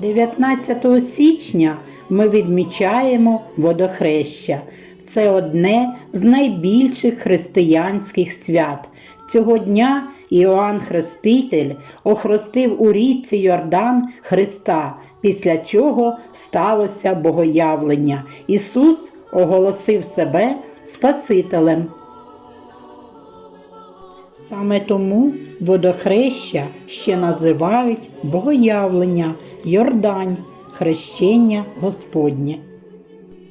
19 січня ми відмічаємо водохреща. Це одне з найбільших християнських свят. Цього дня Іоанн Хреститель охрестив у річці Йордан Христа, після чого сталося богоявлення. Ісус оголосив себе Спасителем. Саме тому водохреща ще називають богоявлення, Йордань, хрещення Господнє.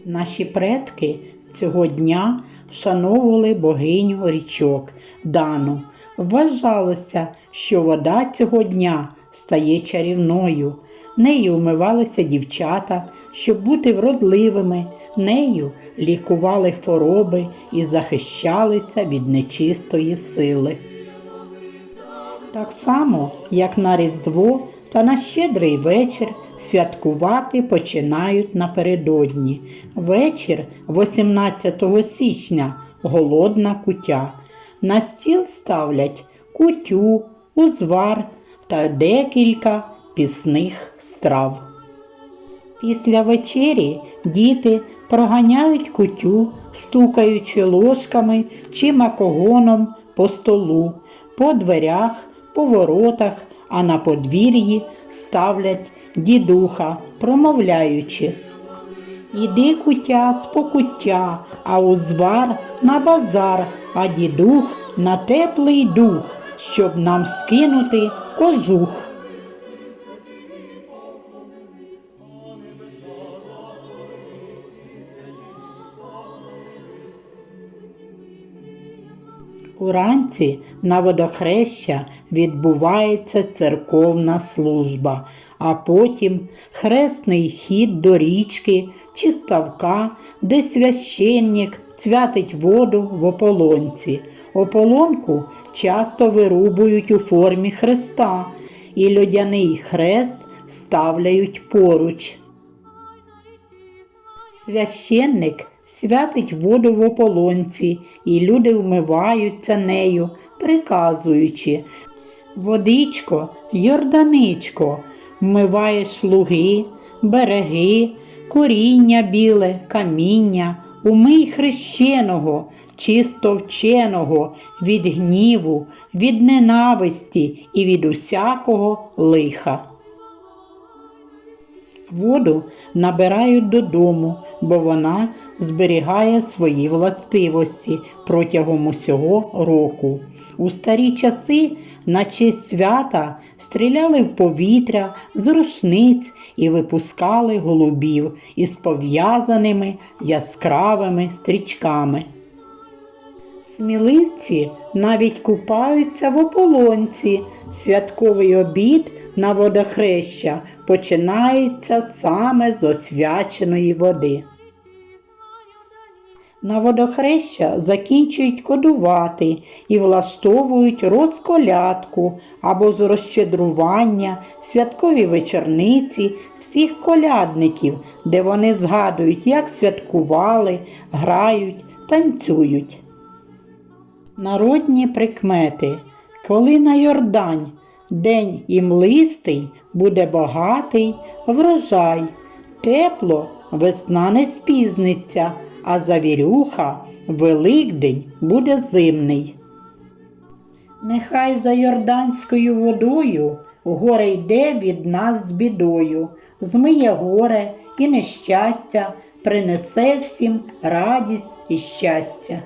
Наші предки цього дня вшановували богиню річок Дану. Вважалося, що вода цього дня стає чарівною. Нею вмивалися дівчата, щоб бути вродливими, нею лікували хвороби і захищалися від нечистої сили. Так само, як на Різдво та на щедрий вечір святкувати починають напередодні. Вечір 18 січня голодна кутя. На стіл ставлять кутю, узвар та декілька пісних страв. Після вечері діти проганяють кутю, стукаючи ложками чи макогоном по столу, по дверях, по воротах, а на подвір'ї ставлять дідуха, промовляючи. Іди кутя з покуття, а узвар на базар, а дідух на теплий дух, щоб нам скинути кожух. Уранці на водохреща відбувається церковна служба, а потім хресний хід до річки чи ставка, де священник цвятить воду в ополонці. Ополонку часто вирубують у формі хреста, і льодяний хрест ставляють поруч. Священник святить воду в ополонці, і люди вмиваються нею, приказуючи Водичко, Йорданичко, вмиваєш луги, береги, коріння біле, каміння, умий хрещеного, чисто вченого, від гніву, від ненависті і від усякого лиха. Воду набирають додому, бо вона зберігає свої властивості протягом усього року. У старі часи на честь свята стріляли в повітря з рушниць і випускали голубів із пов'язаними яскравими стрічками. Сміливці навіть купаються в ополонці. Святковий обід на водохреща починається саме з освяченої води. На водохреща закінчують кодувати і влаштовують розколядку або з розщедрування, святкові вечорниці всіх колядників, де вони згадують, як святкували, грають, танцюють. Народні прикмети. Коли на Йордань день і млистий, буде багатий врожай. Тепло весна не спізниться, а завірюха Великдень буде зимний. Нехай за Йорданською водою горе йде від нас з бідою, змиє горе і нещастя, принесе всім радість і щастя.